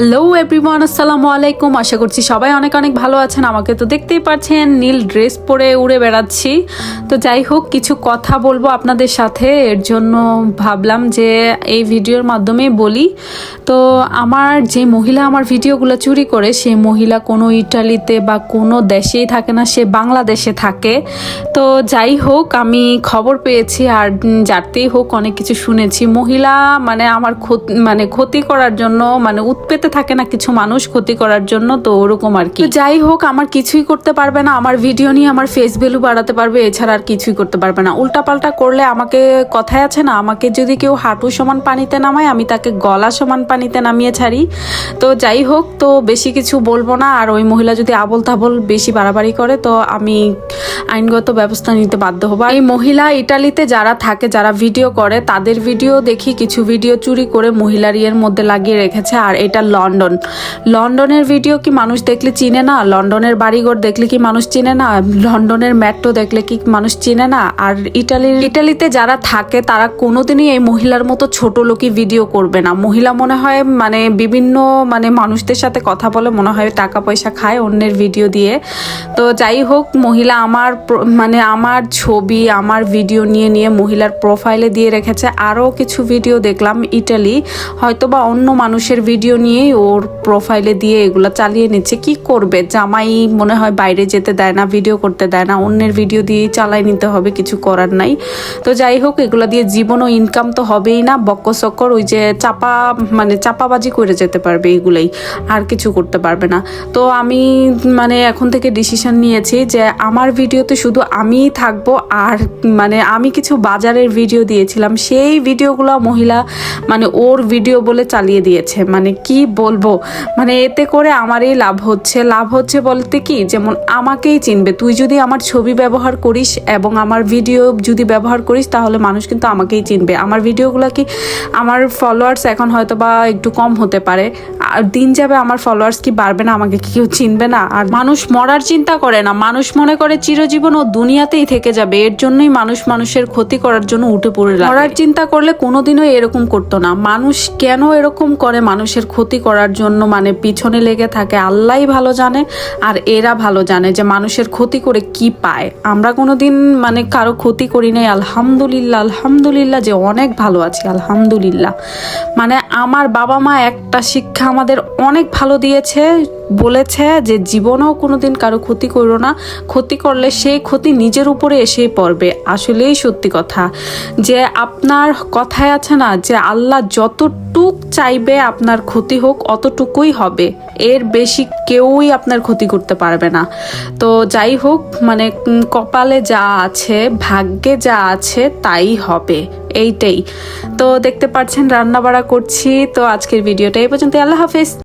Hello everyone আসসালামু আলাইকুম। আশা করছি সবাই অনেক অনেক ভালো আছেন। আমাকে তো দেখতেই পাচ্ছেন, নীল ড্রেস পরে উড়ে বেড়াচ্ছি। তো যাই হোক, কিছু কথা বলব আপনাদের সাথে। এর জন্য ভাবলাম যে এই ভিডিওর মাধ্যমে বলি। তো আমার যে মহিলা আমার ভিডিওগুলো চুরি করে, সে মহিলা কোনো ইটালিতে বা কোনো দেশেই থাকে না, সে বাংলাদেশে থাকে। তো যাই হোক, আমি খবর পেয়েছি আর যারতেই হোক অনেক কিছু শুনেছি। মহিলা মানে আমার ক্ষতি মানে ক্ষতি করার জন্য মানে উৎপেতে থাকে না কিছু মানুষ ক্ষতি করার জন্য, তো ওরকম আর কি। যাই হোক, আমার কিছুই করতে পারবে না, আমার ভিডিও নিয়ে আমার ফেস ভ্যালু বাড়াতে পারবে, এছাড়া আর কিছুই করতে পারবে না। উল্টাপাল্টা করলে আমাকে কথায় আছে না, আমাকে যদি কেউ হাঁটু সমান পানিতে নামায়, আমি তাকে গলা সমান পানিতে নামিয়ে ছাড়ি। তো যাই হোক, তো বেশি কিছু বলব না, আর ওই মহিলা যদি আবল তাবল বেশি বাড়াবাড়ি করে, তো আমি আইনগত ব্যবস্থা নিতে বাধ্য হব। এই মহিলা ইটালিতে যারা থাকে, যারা ভিডিও করে, তাদের ভিডিও দেখি কিছু ভিডিও চুরি করে মহিলার ইয়ের মধ্যে লাগিয়ে রেখেছে, আর এটা লন্ডন। লন্ডনের ভিডিও কি মানুষ দেখলে চিনে না? লন্ডনের বাড়িঘর দেখলে কি মানুষ চিনে না? লন্ডনের মেট্রো দেখলে কি মানুষ চিনে না? আর ইটালির, ইটালিতে যারা থাকে, তারা কোনোদিনই এই মহিলার মতো ছোট লোকই ভিডিও করবে না। মহিলা মনে হয় মানে বিভিন্ন মানে মানুষদের সাথে কথা বলে মনে হয় টাকা পয়সা খায় অন্যের ভিডিও দিয়ে। তো যাই হোক, মহিলা আমার মানে আমার ছবি, আমার ভিডিও নিয়ে নিয়ে মহিলার প্রোফাইলে দিয়ে রেখেছে। আরও কিছু ভিডিও দেখলাম ইটালি হয়তোবা অন্য মানুষের ভিডিও নিয়েই ওর প্রোফাইলে দিয়ে এগুলো চালিয়ে নিচ্ছে। কি করবে? জামাই মনে হয় বাইরে যেতে দেয় না ভিডিও করতে দেয় না। অন্যের ভিডিও দিয়েই চালাই নিতে হবে, কিছু করার নাই। তো যাই হোক, এগুলো দিয়ে জীবন ও ইনকাম তো হবেই না। বক্ক চক্কর ওই যে চাপা মানে চাপাবাজি করে যেতে পারবে এগুলাই। আর কিছু করতে পারবে না। তো আমি মানে এখন থেকে ডিসিশন নিয়েছি যে আমার ভিডিওতে শুধু আমিই থাকব আর মানে আমি কিছু বাজারের ভিডিও দিয়েছিলাম, সেই ভিডিওগুলো মহিলা মানে ওর ভিডিও বলে চালিয়ে দিয়েছে। মানে কি বলব? মানে এতে করে আমারই লাভ হচ্ছে। লাভ হচ্ছে বলতে কি? যেমন আমাকেই চিনবে। তুই যদি আমার ছবি ব্যবহার করিস এবং আমার ভিডিও যদি ব্যবহার করিস, তাহলে মানুষ কিন্তু আমাকেই চিনবে। আমার ভিডিওগুলো কি আমার ফলোয়ার্স এখন হয়তো বা একটু কম হতে পারে। আর দিন যাবে আমার ফলোয়ার্স কি বাড়বে না? আমাকে কেউ চিনবে না? আর মানুষ মরার চিন্তা করে না। মানুষ মনে করে চিরজীবন ও দুনিয়াতেই থেকে যাবে, এর জন্যই মানুষ মানুষের ক্ষতি করার জন্য উঠে পড়ে মরার চিন্তা করলে কোনোদিনও এরকম করতো না। মানুষ কেন এরকম করে মানুষের ক্ষতি করার জন্য? মানে পিছনে লেগে থাকে, আল্লাহই ভালো জানে আর এরা ভালো জানে যে মানুষের ক্ষতি করে কি পায়। আমরা কোনোদিন মানে কারও ক্ষতি করি নাই। আলহামদুলিল্লাহ আলহামদুলিল্লাহ যে অনেক ভালো আছি, আলহামদুলিল্লাহ। মানে আমার বাবা মা একটা শিক্ষা আমাদের অনেক ভালো দিয়েছে, বলেছে যে জীবনেও কোনোদিন কারও ক্ষতি করো না। ক্ষতি করলে সেই ক্ষতি নিজের উপরে এসেই পড়বে, আসলেই সত্যি কথা। যে আপনার কথায় আছে না, যে আল্লাহ যতটুক চাইবে আপনার ক্ষতি হোক, অতটুকুই হবে। এর বেশি কেউই আপনার ক্ষতি করতে পারবে না। তো যাই হোক মানে কপালে যা আছে, ভাগ্যে যা আছে, তাই হবে। এইটাই। তো দেখতে পাচ্ছেন রান্না বাড়া করছি। তো আজকের ভিডিওটা এই পর্যন্ত আল্লাহ হাফেজ।